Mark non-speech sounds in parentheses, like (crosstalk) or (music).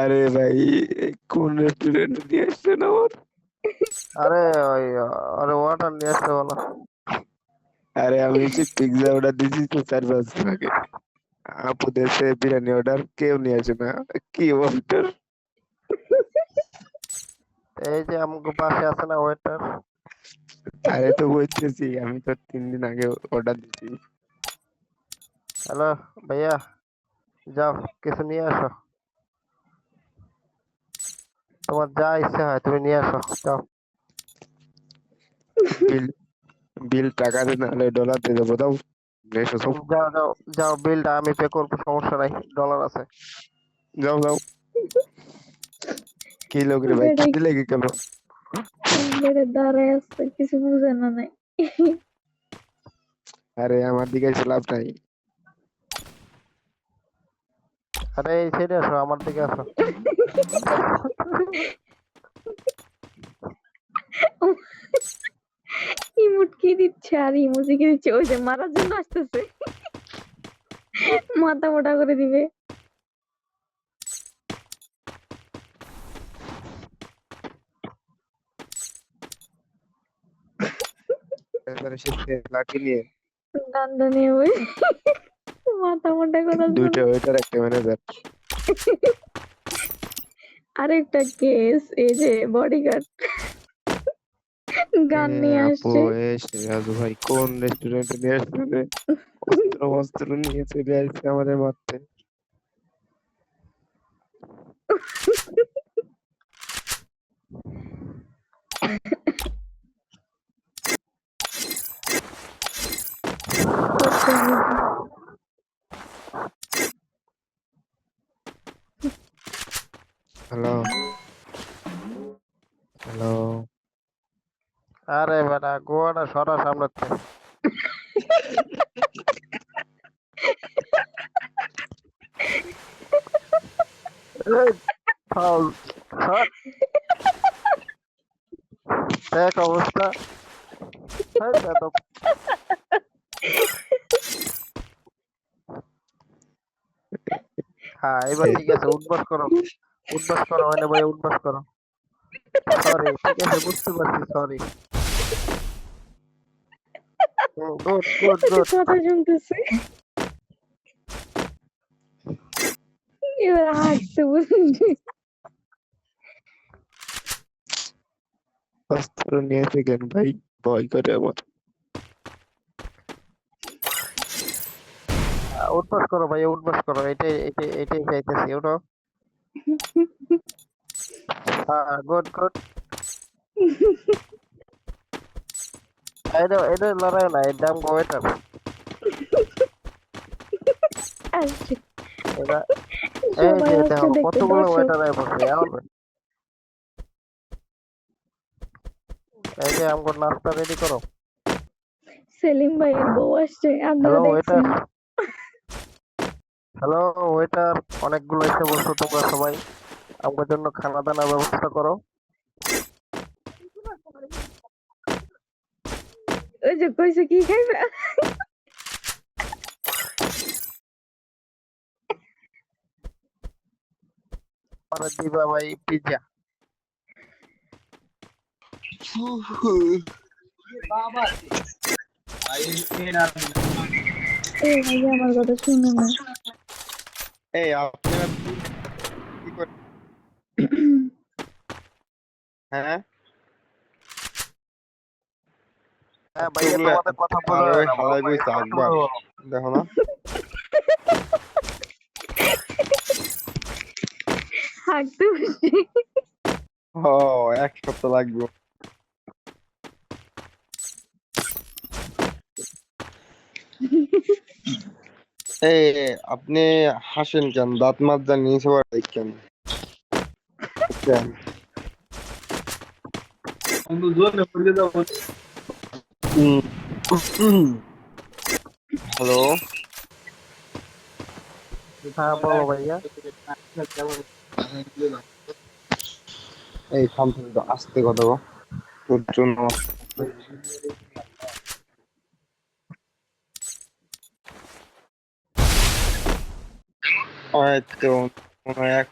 আরে ভাই কোন রেস্টুরেন্ট নিয়ে আসছেন আমার? আরে ওই আরে ওয়াটার নিয়ে আসতে বলো। আরে আমি হচ্ছে পিৎজা অর্ডার দিয়েছি তো চার পাঁচ দিন আগে। আপু দেশে বিরিয়ানি অর্ডার কেউ নিয়ে আসে না। কি অর্ডার এই যে আমাকে পাশে আছে না ওয়েটার আরে তো বলতেছি আমি তো তিন দিন আগে অর্ডার দিয়েছি। হ্যালো ভাইয়া যাও কিছু নিয়ে আসো। তোমার যা ইচ্ছা হয় তুমি নিয়ে আসো যাও। বিল বিল টাকা দিয়ে নাহলে ডলার দিয়ে দেবো দাও এসো সব যাও যাও যাও বিলটা আমি পে করব সমস্যা নাই ডলার আছে। যাও যাও। কি লোক রে ভাই কি লেগে গেল? দাঁড়ায় কিছু বুঝে না নাই। আরে আমার দিকে এসে লাভ নাই। আরে এই সাইডে আসো আমার দিকে আসো। ইমোট কি দিচ্ছে? আর ইমোজি কি দিচ্ছে? ওই যে মারার জন্য আসতেছে। মাথা মোটা করে দিবে। এবারে সে লাঠি নিয়ে। ডান্ডা নিয়ে ওই মাথা মোটা জন্য দুইটা ওয়েটার একটা ম্যানেজার আরেকটা কেস এই যে বডিগার্ড গান নিয়ে আসছে। এসে রাজু ভাই কোন রেস্টুরেন্টে নিয়ে আসছে? অস্ত্র অস্ত্র নিয়ে চলে আসছে আমাদের মারতে (laughs) আরে বেটা, গোয়াটা সরা ফাউল। সর। দেখ অবস্থা। হ্যাঁ এবার ঠিক আছে উঠবাস করো। উঠবাস করো মানে ভাই উঠবাস করো। সরি ঠিক আছে, বুঝতে পারছি সরি কথা শুনতেছে এবার অস্ত্র নিয়ে আসে কেন ভাই ভয় করে আমার উঠবাস করো ভাই উঠবাস করো এটাই এটাই এটাই চাইতেছি ওটো হ্যাঁ গুড গুড এটা এটা লড়াই না এর দাম ওয়েটার আসছে এই যে দেখো কতগুলো ওয়েটার আয় পড়ছে এই যে আমগো নাস্তা রেডি করো সেলিম ভাইয়ের বউ আসছে আপনারা দেখছেন হ্যালো ওয়েটার অনেকগুলো এসে বলছো তোমরা সবাই। আমার জন্য খানা দানা ব্যবস্থা করো। ওই যে কইছে কি খাইবে আমার দিবা ভাই পিজ্জা ভাই না এই করে হ্যাঁ হ্যাঁ ভাইয়া তোমরা- তোমাদের কথা আর বলো ওই হালাই কইছে আকবার দেখো না। হাঁকতে ও এক সপ্তাহ লাগবে। এই আপনি হাসেন কেন? দাঁত মাত যা নিয়েছে কেন? কেন হ্যালো হ্যাঁ বলো ভাইয়া এই আস্তে কথা তোর জন্য হয়তো মনে হয় এক